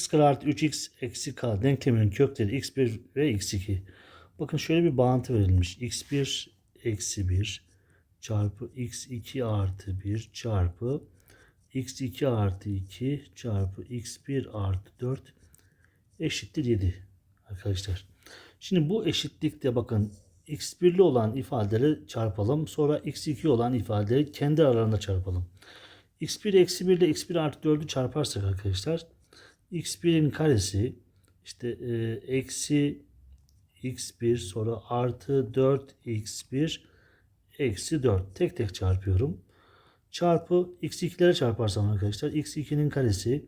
x kare artı 3x eksi k denkleminin kökleri x1 ve x2. Bakın şöyle bir bağıntı verilmiş. x1 eksi 1 çarpı x2 artı 1 çarpı x2 artı 2 çarpı x1 artı 4 eşittir 7 arkadaşlar. Şimdi bu eşitlikte bakın x1'li olan ifadeleri çarpalım. Sonra x2 olan ifadeleri kendi aralarında çarpalım. x1 eksi 1 ile x1 artı 4'ü çarparsak arkadaşlar x1'in karesi işte e, eksi x1 sonra artı 4x1 eksi 4 tek tek çarpıyorum. Çarpı x2'lere çarparsam arkadaşlar x2'nin karesi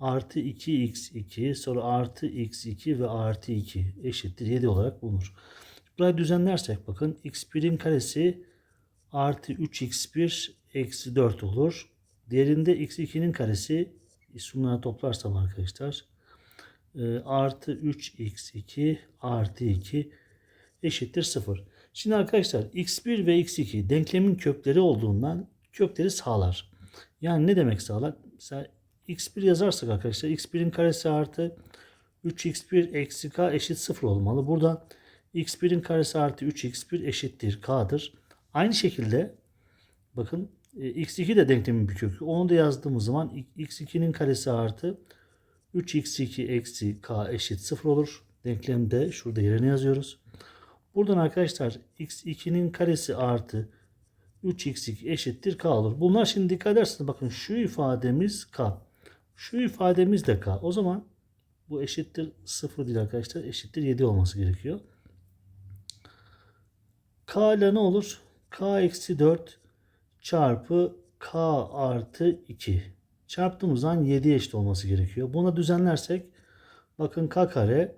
artı 2x2 sonra artı x2 ve artı 2 eşittir 7 olarak bulunur. Burayı düzenlersek bakın x1'in karesi artı 3x1 eksi 4 olur. Diğerinde x2'nin karesi şunları toplarsam arkadaşlar e, artı 3x2 artı 2 eşittir 0. Şimdi arkadaşlar x1 ve x2 denklemin kökleri olduğundan kökleri sağlar. Yani ne demek sağlar? Mesela x1 yazarsak arkadaşlar x1'in karesi artı 3x1 eksi k eşit 0 olmalı. Burada x1'in karesi artı 3x1 eşittir k'dır. Aynı şekilde bakın x2 de denklemin bir kökü. Onu da yazdığımız zaman x2'nin karesi artı 3x2 eksi k eşit 0 olur. Denklemde şurada yerine yazıyoruz. Buradan arkadaşlar x2'nin karesi artı 3x2 eşittir k olur. Bunlar şimdi dikkat ederseniz bakın şu ifademiz k. Şu ifademiz de k. O zaman bu eşittir 0 değil arkadaşlar. Eşittir 7 olması gerekiyor. k ile ne olur? k eksi 4 çarpı k artı 2. Çarptığımız zaman 7 eşit olması gerekiyor. Buna düzenlersek bakın k kare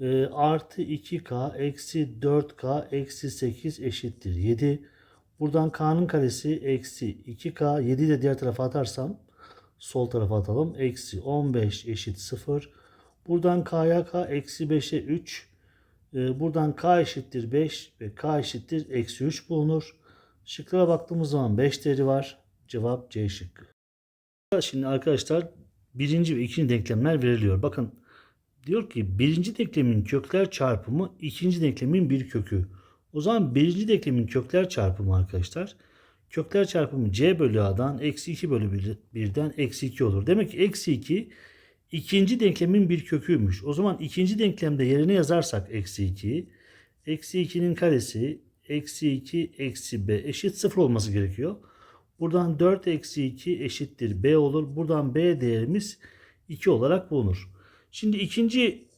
e, artı 2k eksi 4k eksi 8 eşittir 7. Buradan k'nın karesi eksi 2k 7 de diğer tarafa atarsam sol tarafa atalım. Eksi 15 eşit 0. Buradan k'ya k eksi 5'e 3. E, buradan k eşittir 5 ve k eşittir eksi 3 bulunur. Şıklara baktığımız zaman 5 değeri var. Cevap C şıkkı. Şimdi arkadaşlar birinci ve ikinci denklemler veriliyor. Bakın diyor ki birinci denklemin kökler çarpımı ikinci denklemin bir kökü. O zaman birinci denklemin kökler çarpımı arkadaşlar. Kökler çarpımı c bölü a'dan eksi 2 bölü 1'den eksi 2 olur. Demek ki eksi 2 ikinci denklemin bir köküymüş. O zaman ikinci denklemde yerine yazarsak eksi 2. Eksi 2'nin karesi eksi 2 eksi b eşit 0 olması gerekiyor. Buradan 4 eksi 2 eşittir b olur. Buradan b değerimiz 2 olarak bulunur. Şimdi ikinci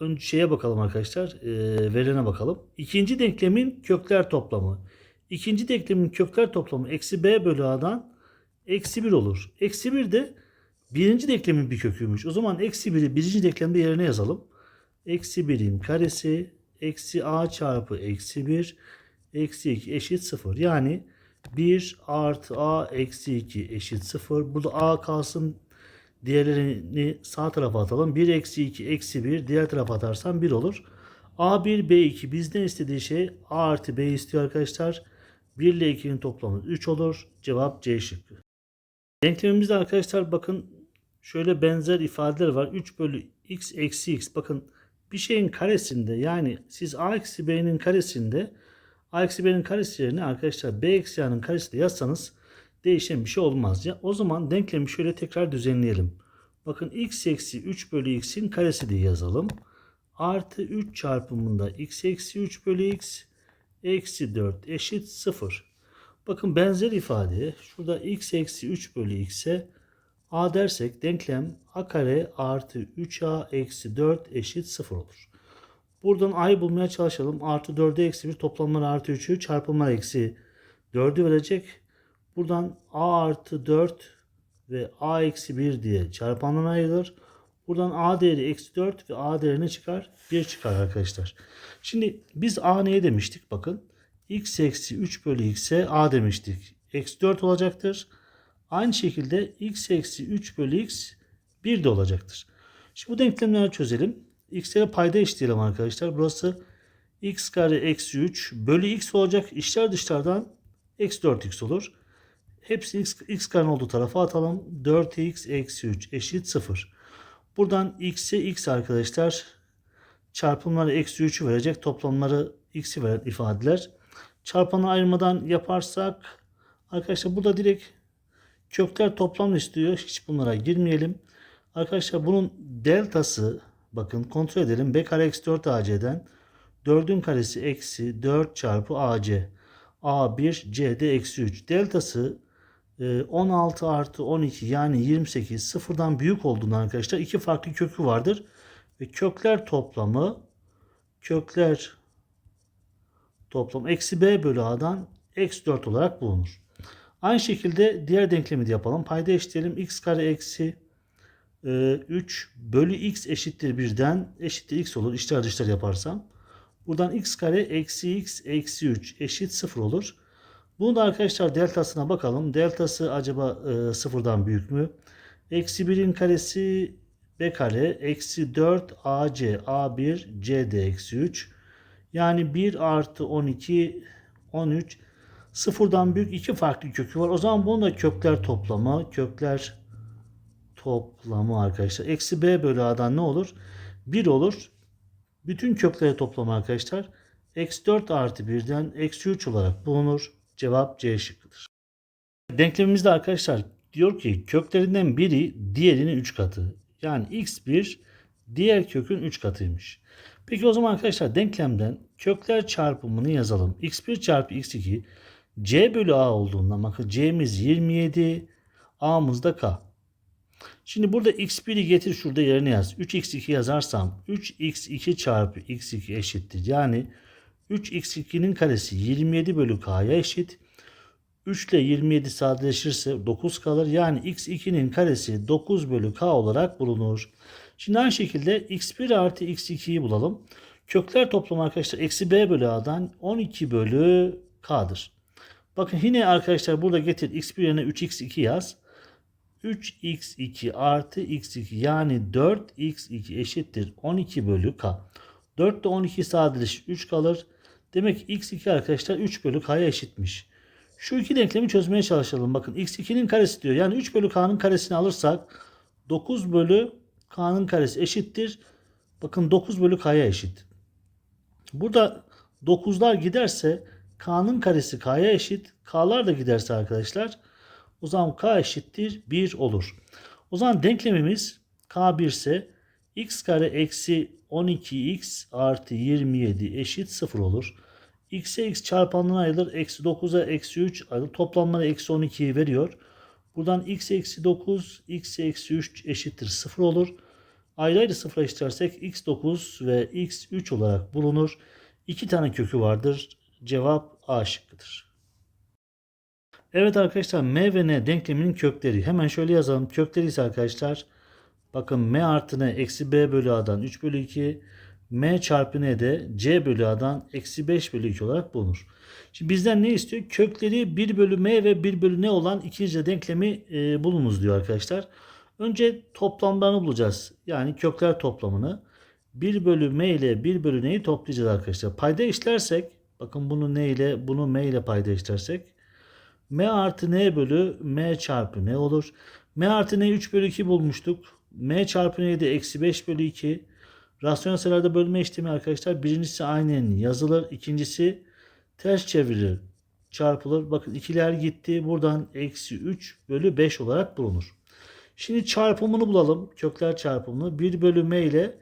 önce şeye bakalım arkadaşlar. E, verene bakalım. İkinci denklemin kökler toplamı. İkinci denklemin kökler toplamı eksi b bölü a'dan eksi 1 olur. Eksi 1 de birinci denklemin bir köküymüş. O zaman eksi 1'i birinci denklemde yerine yazalım. Eksi 1'in karesi eksi a çarpı eksi 1 eksi 2 eşit 0. Yani 1 artı a eksi 2 eşit 0. Burada a kalsın diğerlerini sağ tarafa atalım. 1 eksi 2 eksi 1 diğer tarafa atarsam 1 olur. A1 B2 bizden istediği şey A artı B istiyor arkadaşlar. 1 ile 2'nin toplamı 3 olur. Cevap C şıkkı. Denklemimizde arkadaşlar bakın şöyle benzer ifadeler var. 3 bölü x eksi x. Bakın bir şeyin karesinde yani siz a eksi b'nin karesinde a eksi b'nin karesi yerine arkadaşlar b eksi a'nın karesi de yazsanız değişen bir şey olmaz. Ya, o zaman denklemi şöyle tekrar düzenleyelim. Bakın x eksi 3 bölü x'in karesi diye yazalım. Artı 3 çarpımında x eksi 3 bölü x eksi 4 eşit 0. Bakın benzer ifade şurada x eksi 3 bölü x'e a dersek denklem a kare artı 3a eksi 4 eşit 0 olur. Buradan a'yı bulmaya çalışalım. Artı 4'e eksi 1 toplamlar artı 3'ü çarpımlar eksi 4'ü verecek. Buradan a artı 4 ve a eksi 1 diye çarpandan ayrılır. Buradan a değeri eksi 4 ve a değeri ne çıkar? 1 çıkar arkadaşlar. Şimdi biz a neye demiştik? Bakın x eksi 3 bölü x'e a demiştik. Eksi 4 olacaktır. Aynı şekilde x eksi 3 bölü x 1 de olacaktır. Şimdi bu denklemleri çözelim. x'lere payda eşitleyelim arkadaşlar. Burası x kare eksi 3 bölü x olacak. İçler dışlardan eksi 4x olur. Hepsini x, x kare olduğu tarafa atalım. 4x eksi 3 eşit 0. Buradan x'e x arkadaşlar çarpımları eksi 3'ü verecek. Toplamları x'i veren ifadeler. Çarpanı ayırmadan yaparsak arkadaşlar burada direkt kökler toplam istiyor. Hiç bunlara girmeyelim. Arkadaşlar bunun deltası bakın kontrol edelim. B kare eksi 4 AC'den 4'ün karesi eksi 4 çarpı AC. A1 C'de eksi 3. Deltası e, 16 artı 12 yani 28 sıfırdan büyük olduğundan arkadaşlar iki farklı kökü vardır. Ve kökler toplamı kökler toplam eksi b bölü a'dan eksi 4 olarak bulunur. Aynı şekilde diğer denklemi de yapalım. Payda eşitleyelim. x kare eksi e, 3 bölü x eşittir 1'den eşittir x olur. İçler dışlar yaparsam. Buradan x kare eksi x eksi 3 eşit 0 olur. Bunu da arkadaşlar deltasına bakalım. Deltası acaba e, sıfırdan büyük mü? Eksi 1'in karesi b kare eksi 4 ac a1 cd eksi 3. Yani 1 artı 12 13 sıfırdan büyük iki farklı kökü var. O zaman bunun da kökler toplamı kökler toplamı arkadaşlar. Eksi b bölü a'dan ne olur? 1 olur. Bütün kökleri toplamı arkadaşlar. Eksi 4 artı 1'den eksi 3 olarak bulunur. Cevap C şıkkıdır. Denklemimizde arkadaşlar diyor ki köklerinden biri diğerinin 3 katı. Yani x1 diğer kökün 3 katıymış. Peki o zaman arkadaşlar denklemden kökler çarpımını yazalım. x1 çarpı x2 c bölü a olduğundan bakın c'miz 27 a'mız da k. Şimdi burada x1'i getir şurada yerine yaz. 3x2 yazarsam 3x2 çarpı x2 eşittir. Yani 3x2'nin karesi 27 bölü k'ya eşit. 3 ile 27 sadeleşirse 9 kalır. Yani x2'nin karesi 9 bölü k olarak bulunur. Şimdi aynı şekilde x1 artı x2'yi bulalım. Kökler toplamı arkadaşlar eksi b bölü a'dan 12 bölü k'dır. Bakın yine arkadaşlar burada getir x1 yerine 3x2 yaz. 3x2 artı x2 yani 4x2 eşittir 12 bölü k. 4 ile 12 sadeleşir 3 kalır. Demek ki x2 arkadaşlar 3 bölü k'ya eşitmiş. Şu iki denklemi çözmeye çalışalım. Bakın x2'nin karesi diyor. Yani 3 bölü k'nın karesini alırsak 9 bölü k'nın karesi eşittir. Bakın 9 bölü k'ya eşit. Burada 9'lar giderse k'nın karesi k'ya eşit. K'lar da giderse arkadaşlar o zaman k eşittir 1 olur. O zaman denklemimiz k1 ise x kare eksi 12x artı 27 eşit 0 olur. x'e x çarpanına ayrılır. Eksi 9'a eksi 3 ayrılır. Toplamları eksi 12'yi veriyor. Buradan x eksi 9, x eksi 3 eşittir 0 olur. Ayrı ayrı sıfıra eşitlersek x9 ve x3 olarak bulunur. İki tane kökü vardır. Cevap A şıkkıdır. Evet arkadaşlar m ve n denkleminin kökleri. Hemen şöyle yazalım. Kökleri ise arkadaşlar bakın m artı n eksi b bölü a'dan 3 bölü 2 m çarpı n de c bölü a'dan eksi 5 bölü 2 olarak bulunur. Şimdi bizden ne istiyor? Kökleri 1 bölü m ve 1 bölü n olan ikinci denklemi e, bulunuz diyor arkadaşlar. Önce toplamlarını bulacağız. Yani kökler toplamını. 1 bölü m ile 1 bölü n'yi toplayacağız arkadaşlar. Payda işlersek bakın bunu n ile bunu m ile payda işlersek m artı n bölü m çarpı n olur. m artı n 3 bölü 2 bulmuştuk. m çarpı n de eksi 5 bölü 2. Rasyonel sayılarda bölme işlemi arkadaşlar birincisi aynen yazılır. ikincisi ters çevirilir çarpılır. Bakın ikiler gitti. Buradan eksi 3 bölü 5 olarak bulunur. Şimdi çarpımını bulalım. Kökler çarpımını. 1 bölü m ile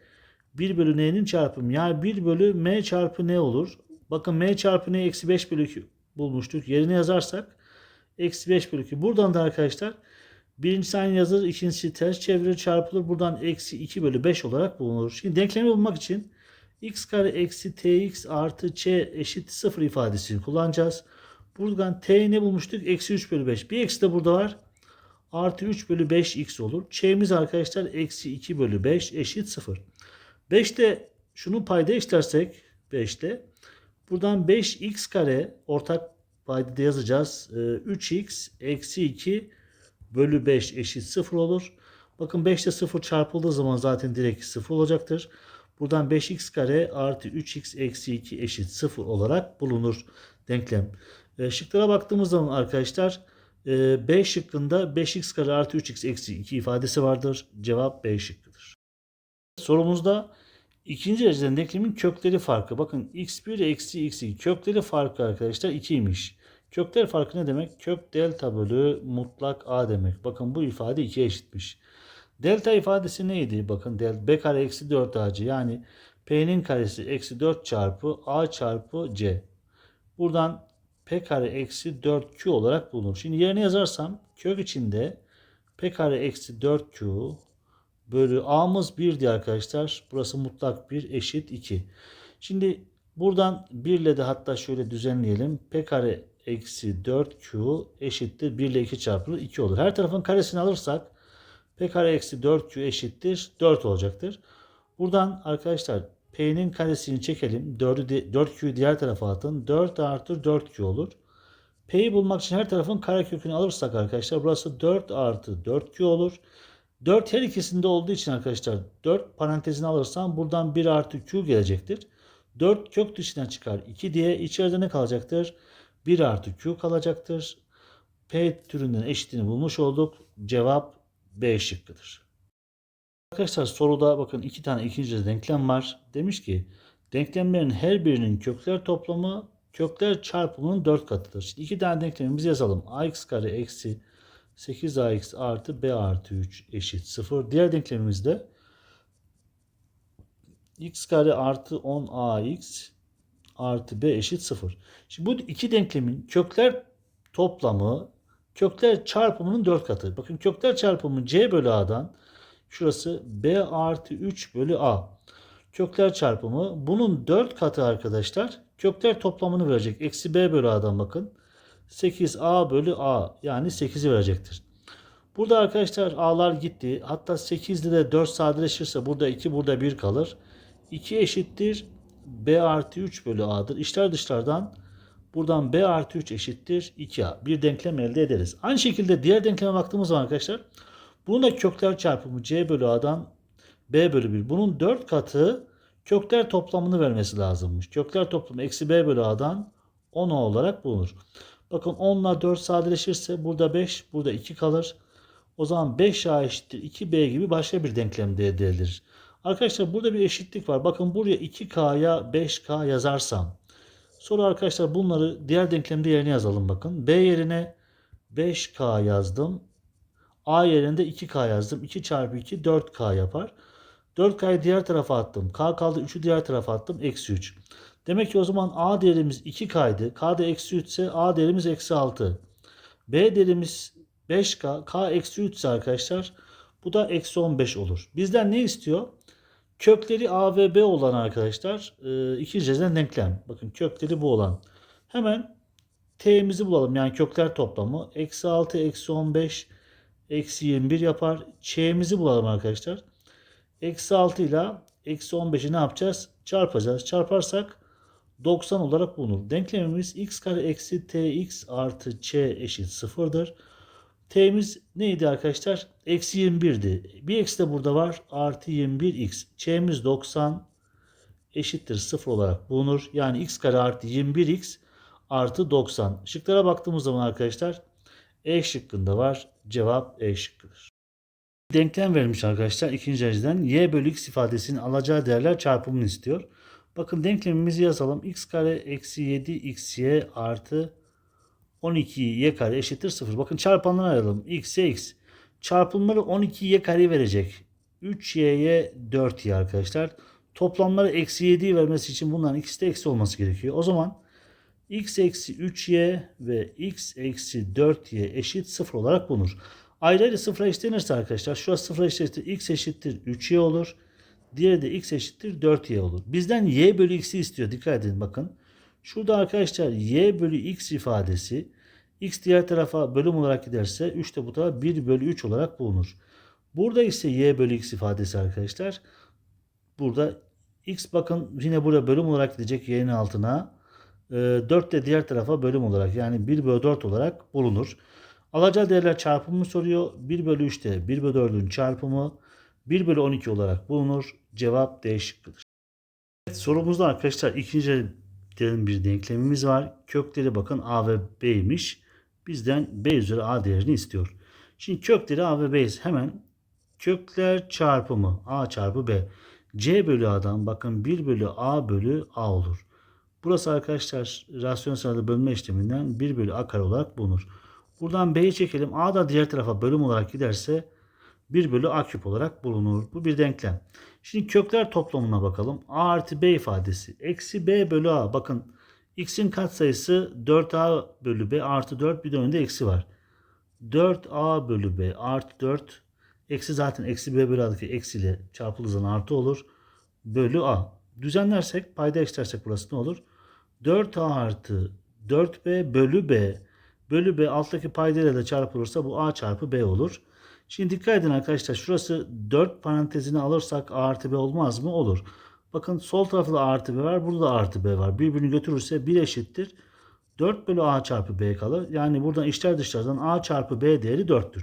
1 bölü n'nin çarpımı. Yani 1 bölü m çarpı n olur. Bakın m çarpı n eksi 5 bölü 2 bulmuştuk. Yerine yazarsak eksi 5 bölü 2. Buradan da arkadaşlar birincisi aynı yazılır. ikincisi ters çevirir çarpılır. Buradan eksi 2 bölü 5 olarak bulunur. Şimdi denklemi bulmak için x kare eksi tx artı ç eşit 0 ifadesini kullanacağız. Buradan t ne bulmuştuk? Eksi 3 bölü 5. Bir eksi de burada var. Artı 3 bölü 5 x olur. Ç'miz arkadaşlar eksi 2 bölü 5 eşit 0. 5'te şunu payda işlersek 5'te buradan 5x kare ortak paydada yazacağız. 3x eksi 2 bölü 5 eşit 0 olur. Bakın 5 ile 0 çarpıldığı zaman zaten direkt 0 olacaktır. Buradan 5x kare artı 3x eksi 2 eşit 0 olarak bulunur denklem. E, şıklara baktığımız zaman arkadaşlar e, B şıkkında 5x kare artı 3x eksi 2 ifadesi vardır. Cevap B şıkkıdır. sorumuzda ikinci dereceden denklemin kökleri farkı. Bakın x1 eksi x2 kökleri farkı arkadaşlar 2'ymiş. Kökler farkı ne demek? Kök delta bölü mutlak a demek. Bakın bu ifade 2'ye eşitmiş. Delta ifadesi neydi? Bakın del, b kare eksi 4 ac yani p'nin karesi eksi 4 çarpı a çarpı c. Buradan p kare eksi 4q olarak bulunur. Şimdi yerine yazarsam kök içinde p kare eksi 4q bölü a'mız 1 diye arkadaşlar. Burası mutlak 1 eşit 2. Şimdi buradan 1 ile de hatta şöyle düzenleyelim. p kare eksi 4q eşittir 1 ile 2 çarpılır 2 olur. Her tarafın karesini alırsak p kare eksi 4q eşittir 4 olacaktır. Buradan arkadaşlar p'nin karesini çekelim. 4'ü de- 4q'yu diğer tarafa atın. 4 artı 4q olur. P'yi bulmak için her tarafın karekökünü alırsak arkadaşlar burası 4 artı 4q olur. 4 her ikisinde olduğu için arkadaşlar 4 parantezini alırsam buradan 1 artı q gelecektir. 4 kök dışına çıkar 2 diye içeride ne kalacaktır? 1 artı q kalacaktır. P türünden eşitini bulmuş olduk. Cevap B şıkkıdır. Arkadaşlar soruda bakın iki tane ikinci denklem var. Demiş ki denklemlerin her birinin kökler toplamı kökler çarpımının 4 katıdır. Şimdi iki tane denklemimizi yazalım. ax kare eksi 8ax artı b artı 3 eşit 0. Diğer denklemimizde x kare artı 10ax artı b eşit 0. Şimdi bu iki denklemin kökler toplamı kökler çarpımının 4 katı. Bakın kökler çarpımı c bölü a'dan şurası b artı 3 bölü a. Kökler çarpımı bunun 4 katı arkadaşlar kökler toplamını verecek. Eksi b bölü a'dan bakın. 8a bölü a yani 8'i verecektir. Burada arkadaşlar a'lar gitti. Hatta 8'de de 4 sadeleşirse burada 2 burada 1 kalır. 2 eşittir b artı 3 bölü a'dır. İşler dışlardan buradan b artı 3 eşittir 2a. Bir denklem elde ederiz. Aynı şekilde diğer denkleme baktığımız zaman arkadaşlar bunun da kökler çarpımı c bölü a'dan b bölü 1. Bunun 4 katı kökler toplamını vermesi lazımmış. Kökler toplamı eksi b bölü a'dan 10 olarak bulunur. Bakın 10 ile 4 sadeleşirse burada 5, burada 2 kalır. O zaman 5a eşittir 2b gibi başka bir denklem de elde edilir. Arkadaşlar burada bir eşitlik var. Bakın buraya 2k'ya 5k yazarsam. Sonra arkadaşlar bunları diğer denklemde yerine yazalım bakın. b yerine 5k yazdım. a yerine 2k yazdım. 2 çarpı 2 4k yapar. 4k'yı diğer tarafa attım. K kaldı 3'ü diğer tarafa attım. Eksi 3. Demek ki o zaman A değerimiz 2K'ydı. K da eksi 3 ise A değerimiz eksi 6. B değerimiz 5K. K eksi 3 ise arkadaşlar bu da eksi 15 olur. Bizden ne istiyor? Kökleri A ve B olan arkadaşlar e, ikinci dereceden denklem. Bakın kökleri bu olan. Hemen T'mizi bulalım. Yani kökler toplamı. Eksi 6 eksi 15 eksi 21 yapar. Ç'mizi bulalım arkadaşlar. Eksi 6 ile eksi 15'i ne yapacağız? Çarpacağız. Çarparsak 90 olarak bulunur. Denklemimiz x kare eksi tx artı ç eşit sıfırdır. T'miz neydi arkadaşlar? Eksi 21'di. Bir eksi de burada var. Artı 21x. Ç'miz 90 eşittir 0 olarak bulunur. Yani x kare artı 21x artı 90. Şıklara baktığımız zaman arkadaşlar E şıkkında var. Cevap E şıkkıdır. Denklem vermiş arkadaşlar ikinci dereceden y bölü x ifadesinin alacağı değerler çarpımını istiyor. Bakın denklemimizi yazalım. x kare eksi 7 xy artı 12 y kare eşittir 0. Bakın çarpanları ayıralım. x x. Çarpımları 12 y kare verecek. 3y'ye 4y arkadaşlar. Toplamları eksi 7'yi vermesi için bunların ikisi de eksi olması gerekiyor. O zaman x eksi 3y ve x eksi 4y eşit 0 olarak bulunur. Ayrı ayrı sıfıra eşitlenirse arkadaşlar şurası sıfıra eşittir x eşittir 3y olur. Diğeri de x eşittir 4y olur. Bizden y bölü x'i istiyor. Dikkat edin bakın. Şurada arkadaşlar y bölü x ifadesi x diğer tarafa bölüm olarak giderse 3 de bu tarafa 1 bölü 3 olarak bulunur. Burada ise y bölü x ifadesi arkadaşlar. Burada x bakın yine burada bölüm olarak gidecek y'nin altına. 4 de diğer tarafa bölüm olarak yani 1 bölü 4 olarak bulunur. Alacağı değerler çarpımını soruyor. 1 bölü 3'te 1 bölü 4'ün çarpımı 1 bölü 12 olarak bulunur. Cevap D şıkkıdır. Evet, sorumuzda arkadaşlar ikinci derin bir denklemimiz var. Kökleri bakın A ve B'ymiş. Bizden B üzeri A değerini istiyor. Şimdi kökleri A ve B'yiz. Hemen kökler çarpımı A çarpı B. C bölü A'dan bakın 1 bölü A bölü A olur. Burası arkadaşlar rasyonel sayıda bölme işleminden 1 bölü A kare olarak bulunur. Buradan B'yi çekelim. A da diğer tarafa bölüm olarak giderse 1 bölü A küp olarak bulunur. Bu bir denklem. Şimdi kökler toplamına bakalım. A artı B ifadesi. Eksi B bölü A. Bakın x'in katsayısı 4A bölü B artı 4 bir de önünde eksi var. 4A bölü B artı 4 eksi zaten eksi B bölü A'daki eksiyle çarpıldığı zaman artı olur. Bölü A. Düzenlersek payda eşitlersek burası ne olur? 4A artı 4B bölü B bölü B alttaki paydayla da çarpılırsa bu A çarpı B olur. Şimdi dikkat edin arkadaşlar şurası 4 parantezini alırsak A artı B olmaz mı? Olur. Bakın sol tarafta da A artı B var. Burada da A artı B var. Birbirini götürürse 1 eşittir. 4 bölü A çarpı B kalır. Yani buradan içler dışlardan A çarpı B değeri 4'tür.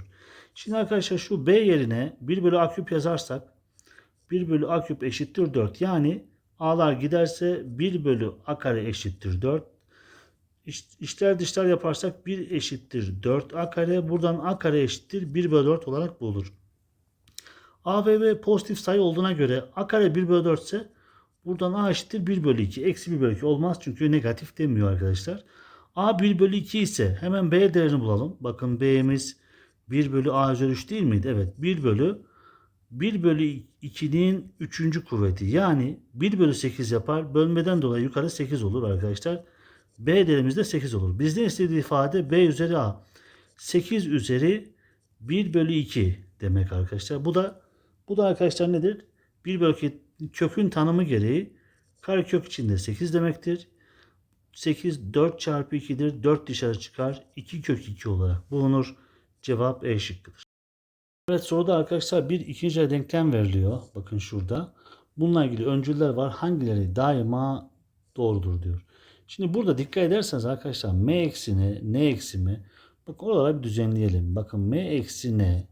Şimdi arkadaşlar şu B yerine 1 bölü A küp yazarsak 1 bölü A küp eşittir 4. Yani A'lar giderse 1 bölü A kare eşittir 4. İçler dışlar yaparsak 1 eşittir 4 A kare. Buradan A kare eşittir 1 bölü 4 olarak bulur. A ve B pozitif sayı olduğuna göre A kare 1 bölü 4 ise buradan A eşittir 1 bölü 2. Eksi 1 bölü 2 olmaz çünkü negatif demiyor arkadaşlar. A 1 bölü 2 ise hemen B değerini bulalım. Bakın B'miz 1 bölü A üzeri 3 değil miydi? Evet 1 bölü 1 bölü 2'nin 3. kuvveti yani 1 bölü 8 yapar. Bölmeden dolayı yukarı 8 olur arkadaşlar. B değerimiz de 8 olur. Bizden istediği ifade B üzeri A. 8 üzeri 1 bölü 2 demek arkadaşlar. Bu da bu da arkadaşlar nedir? 1 bölü 2 kökün tanımı gereği karekök içinde 8 demektir. 8 4 çarpı 2'dir. 4 dışarı çıkar. 2 kök 2 olarak bulunur. Cevap E şıkkıdır. Evet soruda arkadaşlar bir ikinci denklem veriliyor. Bakın şurada. Bununla ilgili öncüller var. Hangileri daima doğrudur diyor. Şimdi burada dikkat ederseniz arkadaşlar m eksi n, n eksi m. Bakın oralara bir düzenleyelim. Bakın m eksi n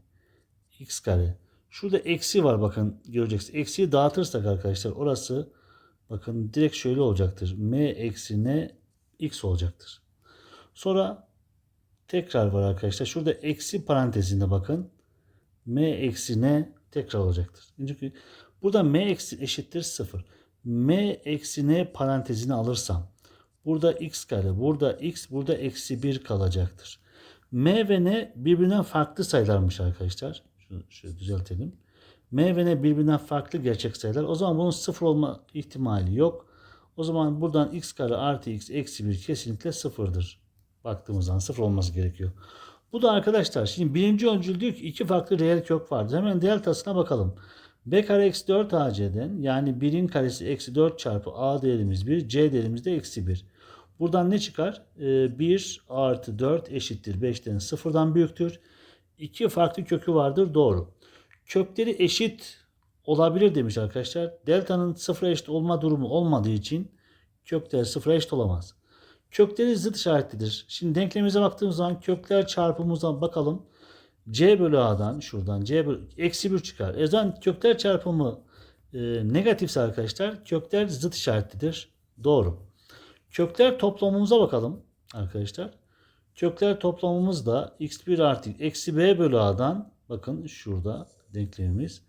x kare. Şurada eksi var bakın göreceksiniz. Eksiyi dağıtırsak arkadaşlar orası bakın direkt şöyle olacaktır. m eksi n x olacaktır. Sonra tekrar var arkadaşlar. Şurada eksi parantezinde bakın m eksi n tekrar olacaktır. Çünkü burada m eksi eşittir 0. m eksi n parantezini alırsam burada x kare, burada x, burada eksi 1 kalacaktır. m ve n birbirinden farklı sayılarmış arkadaşlar. Şunu şöyle düzeltelim. m ve n birbirinden farklı gerçek sayılar. O zaman bunun 0 olma ihtimali yok. O zaman buradan x kare artı x eksi 1 kesinlikle sıfırdır. Baktığımız zaman sıfır olması gerekiyor. Bu da arkadaşlar şimdi birinci öncül diyor ki iki farklı reel kök vardır. Hemen deltasına bakalım. B kare eksi 4 AC'den yani 1'in karesi eksi 4 çarpı A değerimiz 1, C değerimiz de eksi 1. Buradan ne çıkar? Ee, 1 artı 4 eşittir 5'ten sıfırdan büyüktür. İki farklı kökü vardır doğru. Kökleri eşit olabilir demiş arkadaşlar. Delta'nın sıfıra eşit olma durumu olmadığı için kökler sıfıra eşit olamaz. Kökleri zıt işaretlidir. Şimdi denklemimize baktığımız zaman kökler çarpımımıza bakalım. C bölü A'dan şuradan C bölü eksi 1 çıkar. E zaman kökler çarpımı e, negatifse arkadaşlar kökler zıt işaretlidir. Doğru. Kökler toplamımıza bakalım arkadaşlar. Kökler toplamımız da x1 artı eksi b bölü a'dan bakın şurada denklemimiz.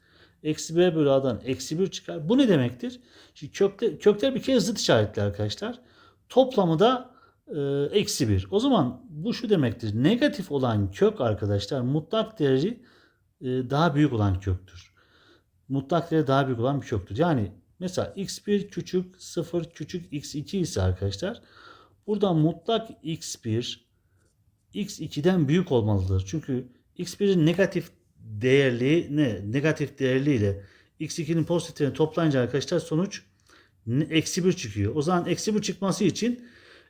Eksi b bölü a'dan eksi 1 çıkar. Bu ne demektir? Şimdi kökler, kökler bir kere zıt işaretli arkadaşlar. Toplamı da e, eksi 1. O zaman bu şu demektir. Negatif olan kök arkadaşlar mutlak değeri e, daha büyük olan köktür. Mutlak değeri daha büyük olan bir köktür. Yani mesela x1 küçük 0 küçük x2 ise arkadaşlar burada mutlak x1 x2'den büyük olmalıdır. Çünkü x1'in negatif değerli ne? Negatif değerliyle x2'nin pozitifini toplayınca arkadaşlar sonuç eksi 1 çıkıyor. O zaman eksi 1 çıkması için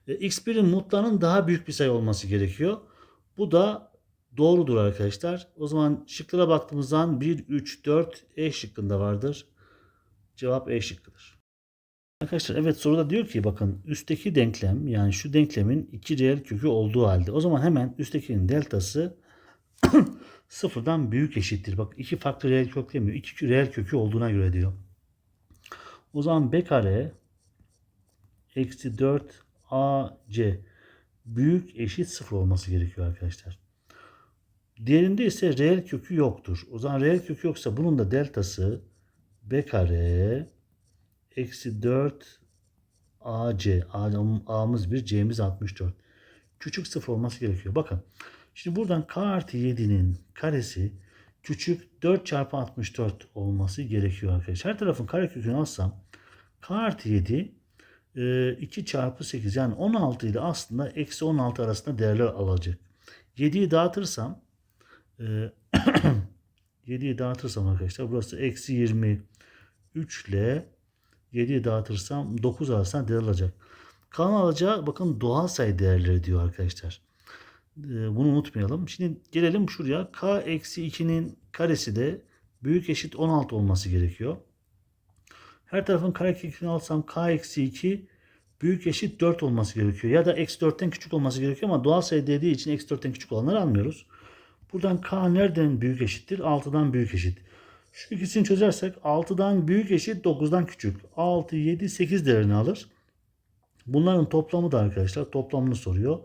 e, x1'in mutlağının daha büyük bir sayı olması gerekiyor. Bu da doğrudur arkadaşlar. O zaman şıklara baktığımız zaman 1, 3, 4 E şıkkında vardır. Cevap E şıkkıdır. Arkadaşlar evet soruda diyor ki bakın üstteki denklem yani şu denklemin iki reel kökü olduğu halde o zaman hemen üsttekinin deltası sıfırdan büyük eşittir. Bak iki farklı reel kök demiyor. İki reel kökü olduğuna göre diyor. O zaman b kare eksi 4 ac büyük eşit sıfır olması gerekiyor arkadaşlar. Diğerinde ise reel kökü yoktur. O zaman reel kökü yoksa bunun da deltası B kare eksi 4 AC. A'mız 1, C'miz 64. Küçük sıfır olması gerekiyor. Bakın. Şimdi buradan K artı 7'nin karesi küçük 4 çarpı 64 olması gerekiyor arkadaşlar. Her tarafın karekökünü alsam K artı 7 e, 2 çarpı 8 yani 16 ile aslında eksi 16 arasında değerler alacak. 7'yi dağıtırsam e, 7'yi dağıtırsam arkadaşlar burası eksi 23 ile 7'yi dağıtırsam 9 arasında değer alacak. Kalan alacağı bakın doğal sayı değerleri diyor arkadaşlar. Ee, Bunu unutmayalım. Şimdi gelelim şuraya. K eksi 2'nin karesi de büyük eşit 16 olması gerekiyor. Her tarafın karekökünü alsam K eksi 2 büyük eşit 4 olması gerekiyor. Ya da eksi 4'ten küçük olması gerekiyor ama doğal sayı dediği için eksi 4'ten küçük olanları almıyoruz. Buradan K nereden büyük eşittir? 6'dan büyük eşit. Şu ikisini çözersek 6'dan büyük eşit 9'dan küçük. 6, 7, 8 değerini alır. Bunların toplamı da arkadaşlar toplamını soruyor.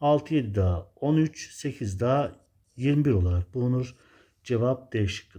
6, 7 daha 13, 8 daha 21 olarak bulunur. Cevap D şıkkı.